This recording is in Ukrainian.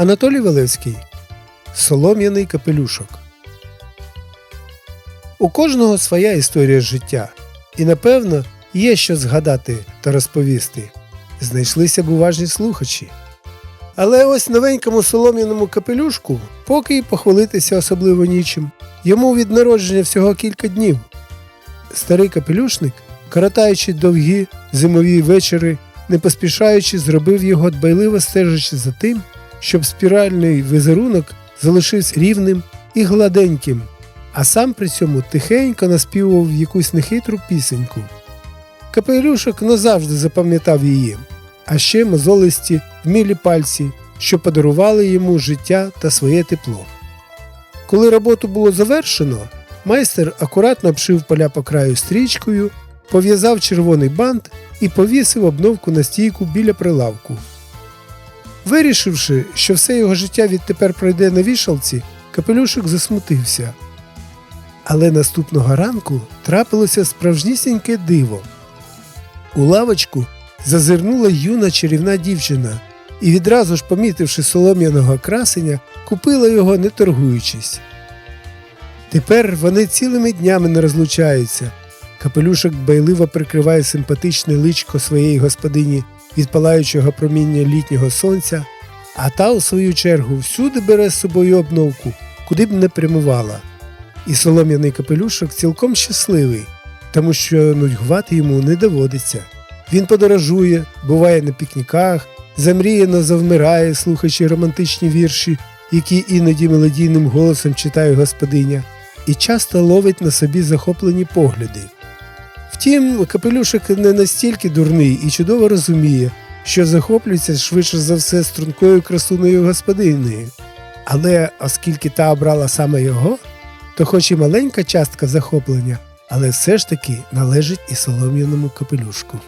Анатолій Валевський Солом'яний капелюшок. У кожного своя історія життя, і напевно є що згадати та розповісти. Знайшлися б уважні слухачі. Але ось новенькому солом'яному капелюшку поки й похвалитися особливо нічим. Йому від народження всього кілька днів. Старий капелюшник, коротаючи довгі зимові вечори, не поспішаючи, зробив його дбайливо стежачи за тим, щоб спіральний візерунок залишився рівним і гладеньким, а сам при цьому тихенько наспівував якусь нехитру пісеньку. Капелюшок назавжди запам'ятав її, а ще мозолисті вмілі пальці, що подарували йому життя та своє тепло. Коли роботу було завершено, майстер акуратно обшив поля по краю стрічкою, пов'язав червоний бант і повісив обновку на стійку біля прилавку. Вирішивши, що все його життя відтепер пройде на вішалці, капелюшок засмутився. Але наступного ранку трапилося справжнісіньке диво. У лавочку зазирнула юна чарівна дівчина і, відразу ж помітивши солом'яного красеня, купила його, не торгуючись. Тепер вони цілими днями не розлучаються. Капелюшок байливо прикриває симпатичне личко своєї господині від палаючого проміння літнього сонця, а та, у свою чергу, всюди бере з собою обновку, куди б не прямувала. І солом'яний капелюшок цілком щасливий, тому що нудьгувати йому не доводиться. Він подорожує, буває на пікніках, замріяно завмирає, слухаючи романтичні вірші, які іноді мелодійним голосом читає господиня, і часто ловить на собі захоплені погляди. Втім, капелюшик не настільки дурний і чудово розуміє, що захоплюється швидше за все стрункою красуною господинею. Але оскільки та обрала саме його, то хоч і маленька частка захоплення, але все ж таки належить і солом'яному капелюшку.